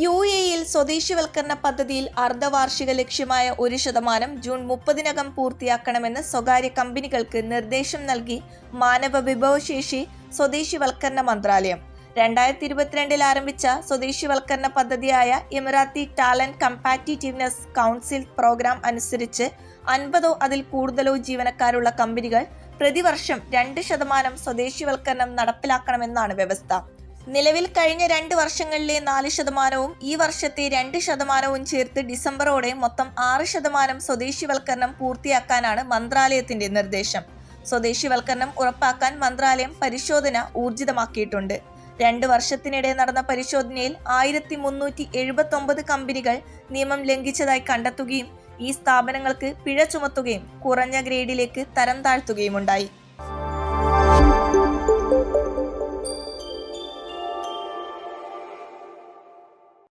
U എയിൽ സ്വദേശിവൽക്കരണ പദ്ധതിയിൽ അർദ്ധവാർഷിക ലക്ഷ്യമായ ഒരു ശതമാനം ജൂൺ മുപ്പതിനകം പൂർത്തിയാക്കണമെന്ന് സ്വകാര്യ കമ്പനികൾക്ക് നിർദ്ദേശം നൽകി മാനവ വിഭവശേഷി സ്വദേശിവൽക്കരണ മന്ത്രാലയം. രണ്ടായിരത്തി ഇരുപത്തിരണ്ടിൽ ആരംഭിച്ച സ്വദേശിവൽക്കരണ പദ്ധതിയായ Emirati talent competitiveness council programme അനുസരിച്ച് അൻപതോ അതിൽ കൂടുതലോ ജീവനക്കാരുള്ള കമ്പനികൾ പ്രതിവർഷം രണ്ട് ശതമാനം സ്വദേശിവൽക്കരണം നടപ്പിലാക്കണമെന്നാണ് വ്യവസ്ഥ. നിലവിൽ കഴിഞ്ഞ രണ്ട് വർഷങ്ങളിലെ നാല് ശതമാനവും ഈ വർഷത്തെ രണ്ട് ശതമാനവും ചേർത്ത് ഡിസംബറോടെ മൊത്തം ആറ് ശതമാനം സ്വദേശിവൽക്കരണം പൂർത്തിയാക്കാനാണ് മന്ത്രാലയത്തിന്റെ നിർദ്ദേശം. സ്വദേശിവൽക്കരണം ഉറപ്പാക്കാൻ മന്ത്രാലയം പരിശോധന ഊർജിതമാക്കിയിട്ടുണ്ട്. രണ്ട് വർഷത്തിനിടെ നടന്ന പരിശോധനയിൽ ആയിരത്തി മുന്നൂറ്റി എഴുപത്തി ഒമ്പത് കമ്പനികൾ നിയമം ലംഘിച്ചതായി കണ്ടെത്തുകയും ഈ സ്ഥാപനങ്ങൾക്ക് പിഴ ചുമത്തുകയും കുറഞ്ഞ ഗ്രേഡിലേക്ക് തരം താഴ്ത്തുകയുമുണ്ടായി.